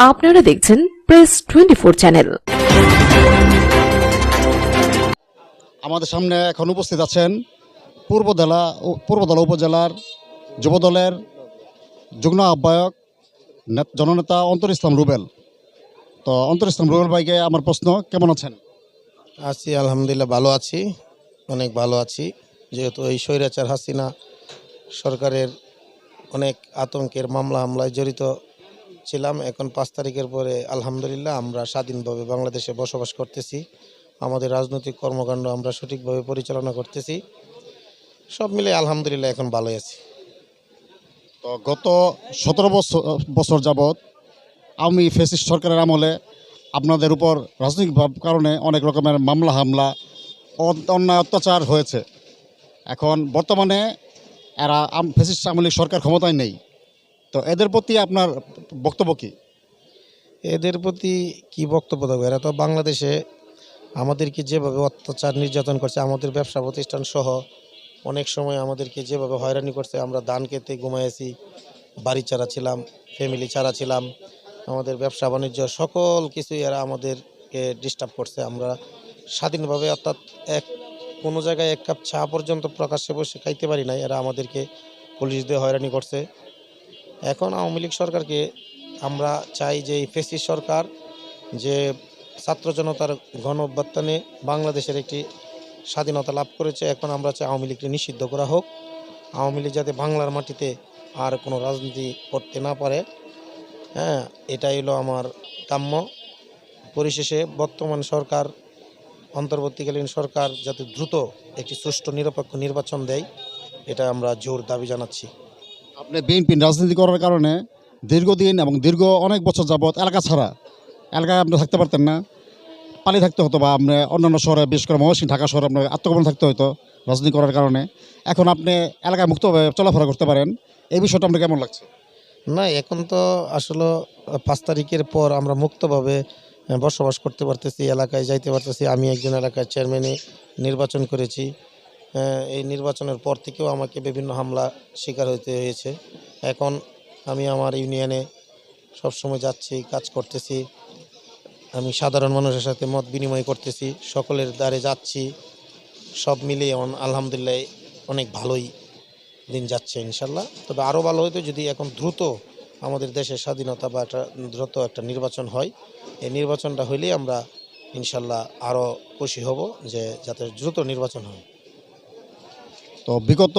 আপনারা দেখছেন press twenty four channel আমাদের সামনে এখন উপস্থিত আছেন পূর্বদলা পূর্বদলা উপজেলার যুবদলের যুগ্ম আহ্বায়ক জননেতা অন্তর ইসলাম রুবেল। তো অন্তর ইসলাম রুবেল ভাইকে আমার প্রশ্ন কেমন আছেন? আছি আলহামদুলিল্লাহ ভালো আছি অনেক ভালো আছি। যেহেতু এই স্বৈরাচার হাসিনা সরকারের অনেক আতঙ্কের মামলা হামলায় জড়িত ছিলাম। এখন পাঁচ তারিখের পরে, আলহামদুলিল্লাহ, আমরা স্বাধীনভাবে বাংলাদেশে বসবাস করতেছি। আমাদের রাজনৈতিক কর্মকাণ্ড আমরা সঠিকভাবে পরিচালনা করতেছি। সব মিলে আলহামদুলিল্লাহ এখন ভালোই আছি। তো গত সতেরো বছর বছর যাবৎ আমি ফেসিস সরকারের আমলে আপনাদের উপর রাজনৈতিক কারণে অনেক রকমের মামলা, হামলা, অন- অন্যায় অত্যাচার হয়েছে। এখন বর্তমানে এরা আম- ফেসিস্ট আমলি সরকার ক্ষমতায় নেই। তো এদের প্রতি আপনার বক্তব্য কী? এদের প্রতি কি বক্তব্য দেবো এরা তো বাংলাদেশে আমাদেরকে যেভাবে অত্যাচার নির্যাতন করছে, আমাদের ব্যবসা প্রতিষ্ঠান সহ অনেক সময় আমাদেরকে যেভাবে হয়রানি করছে, আমরা ধান খেতে ঘুমাইছি বাড়ি ছাড়া ছিলাম ফ্যামিলি ছাড়া ছিলাম, আমাদের ব্যবসা বাণিজ্য সকল কিছুই এরা আমাদেরকে ডিস্টার্ব করছে। আমরা স্বাধীনভাবে অর্থাৎ এক, কোনো জায়গায় এক কাপ চা পর্যন্ত প্রকাশ্যে বসে খাইতে পারি নাই, এরা আমাদেরকে পুলিশ দিয়ে হয়রানি করছে। এখন আওয়ামী লীগ সরকারকে আমরা চাই যে এই সরকার যে ছাত্র জনতার গণ অভ্যুত্থানে বাংলাদেশের একটি স্বাধীনতা লাভ করেছে, এখন আমরা চাই আওয়ামী লীগকে নিষিদ্ধ করা হোক। আওয়ামী লীগ যাতে বাংলার মাটিতে আর কোনো রাজনীতি করতে না পারে। হ্যাঁ এটাই হলো আমার কাম্য। পরিশেষে বর্তমান সরকার, অন্তর্বর্তীকালীন সরকার যাতে দ্রুত একটি সুষ্ঠু নিরপেক্ষ নির্বাচন দেয়, এটা আমরা জোর দাবি জানাচ্ছি। আপনি বিএনপি রাজনীতি করার কারণে দীর্ঘদিন এবং দীর্ঘ অনেক বছর যাবৎ এলাকা ছাড়া, এলাকায় আপনি থাকতে পারতেন না। পালিয়ে থাকতে হতো বা আপনি অন্যান্য শহরে, বিশেষ করে মহসিন ঢাকা শহরে আপনার আত্মগোপন থাকতে হতো রাজনীতি করার কারণে। এখন আপনি এলাকায় মুক্তভাবে চলাফেরা করতে পারেন। এই বিষয়টা আপনার কেমন লাগছে? না, এখন তো আসলে পাঁচ তারিখের পর আমরা মুক্তভাবে বসবাস করতে পারতেছি, এলাকায় যাইতে পারতেছি। আমি একজন এলাকার চেয়ারম্যানে নির্বাচন করেছি। এই নির্বাচনের পর থেকেও আমাকে বিভিন্ন হামলা শিকার হতে হয়েছে। এখন আমি আমার ইউনিয়নে সবসময় যাচ্ছি, কাজ করতেছি। আমি সাধারণ মানুষের সাথে মত বিনিময় করতেছি, সকলের দ্বারে যাচ্ছি। সব মিলিয়ে আলহামদুলিল্লাহ, অনেক ভালোই দিন যাচ্ছে ইনশাল্লাহ। তবে আরও ভালো হতো যদি এখন দ্রুত আমাদের দেশের স্বাধীনতা বা একটা, দ্রুত একটা নির্বাচন হয়। এই নির্বাচনটা হইলেই আমরা ইনশাল্লাহ আরও খুশি হব যে যাতে দ্রুত নির্বাচন হয়। তো বিগত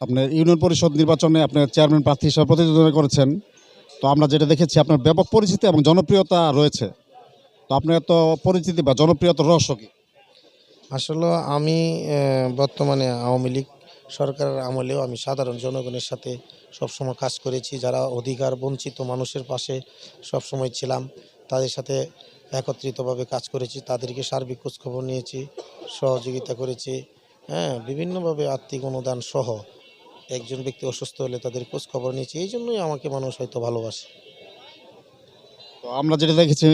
আপনার ইউনিয়ন পরিষদ নির্বাচনে আপনার চেয়ারম্যান প্রার্থী হিসাবে প্রতিদ্বন্দ্বিতা করেছেন। তো আমরা যেটা দেখেছি, আপনার ব্যাপক পরিচিতি এবং জনপ্রিয়তা রয়েছে। তো আপনার তো পরিচিতি বা জনপ্রিয়তার রহস্য কী? আসলে আমি বর্তমানে আওয়ামী লীগ সরকারের আমলেও আমি সাধারণ জনগণের সাথে সবসময় কাজ করেছি। যারা অধিকার বঞ্চিত মানুষের পাশে সবসময় ছিলাম, তাদের সাথে একত্রিতভাবে কাজ করেছি। তাদেরকে সার্বিক খোঁজখবর নিয়েছি, সহযোগিতা করেছি। হ্যাঁ বিভিন্নভাবে আত্মিক অনুদান সহ একজন ব্যক্তি অসুস্থ হলে তাদের খোঁজখবর নিয়েছি এই জন্যই আমাকে মানুষ হয়তো ভালোবাসে। তো আমরা যেটা দেখেছি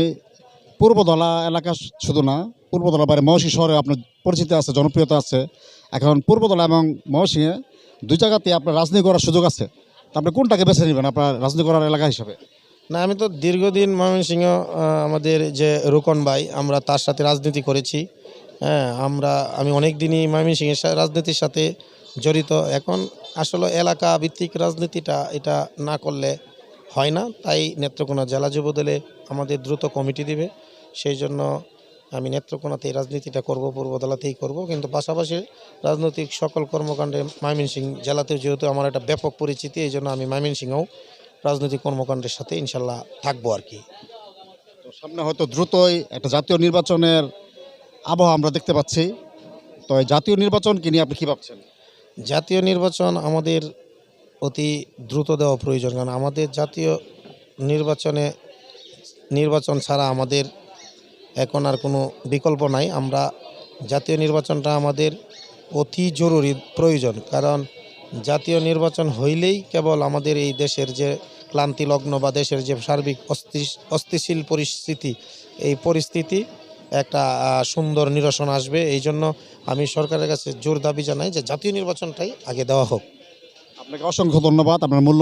পূর্বদলা এলাকা শুধু না পূর্বদলা বাইরে মহসী শহরে আপনার পরিচিতি আছে জনপ্রিয়তা আছে। এখন পূর্বদলা এবং মহসিংহে দুই জায়গাতে আপনার রাজনীতি করার সুযোগ আছে। তো আপনি কোনটাকে বেছে নেবেন আপনার রাজনীতি করার এলাকা হিসাবে? না আমি তো দীর্ঘদিন ময়মনসিংহ আমাদের যে রুকন ভাই আমরা তার সাথে রাজনীতি করেছি। হ্যাঁ আমরা, আমি অনেক দিনই ময়মনসিংহের রাজনীতির সাথে জড়িত। এখন আসলে এলাকা ভিত্তিক রাজনীতিটা এটা না করলে হয় না। তাই নেত্রকোনা জেলা যুবদলে আমাদের দ্রুত কমিটি দিবে। সেই জন্য আমি নেত্রকোনাতে এই রাজনীতিটা করব পূর্বদলাতেই করব। কিন্তু পাশাপাশি রাজনৈতিক সকল কর্মকাণ্ডে ময়মনসিংহ জেলাতেও যেহেতু আমার একটা ব্যাপক পরিচিতি, এই জন্য আমি ময়মনসিংহেও রাজনৈতিক কর্মকাণ্ডের সাথে ইনশাল্লাহ থাকব আর কি। সামনে হয়তো দ্রুতই একটা জাতীয় নির্বাচনের আবহাওয়া আমরা দেখতে পাচ্ছি। তো জাতীয় নির্বাচনকে নিয়ে আপনি কী ভাবছেন? জাতীয় নির্বাচন আমাদের অতি দ্রুত দেওয়া প্রয়োজন, কারণ আমাদের জাতীয় নির্বাচনে নির্বাচন ছাড়া আমাদের এখন আর কোনো বিকল্প নাই। আমরা জাতীয় নির্বাচনটা আমাদের অতি জরুরি, প্রয়োজন, কারণ জাতীয় নির্বাচন হইলেই কেবল আমাদের এই দেশের যে ক্লান্তিলগ্ন বা দেশের যে সার্বিক অস্থি- অস্থিশীল পরিস্থিতি, এই পরিস্থিতি একটা সুন্দর নিরসন আসবে। এই জন্য আমি সরকারের কাছে জোর দাবি জানাই যে জাতীয় নির্বাচনটাই আগে দেওয়া হোক। আপনাকে অসংখ্য ধন্যবাদ। আপনার মূল্য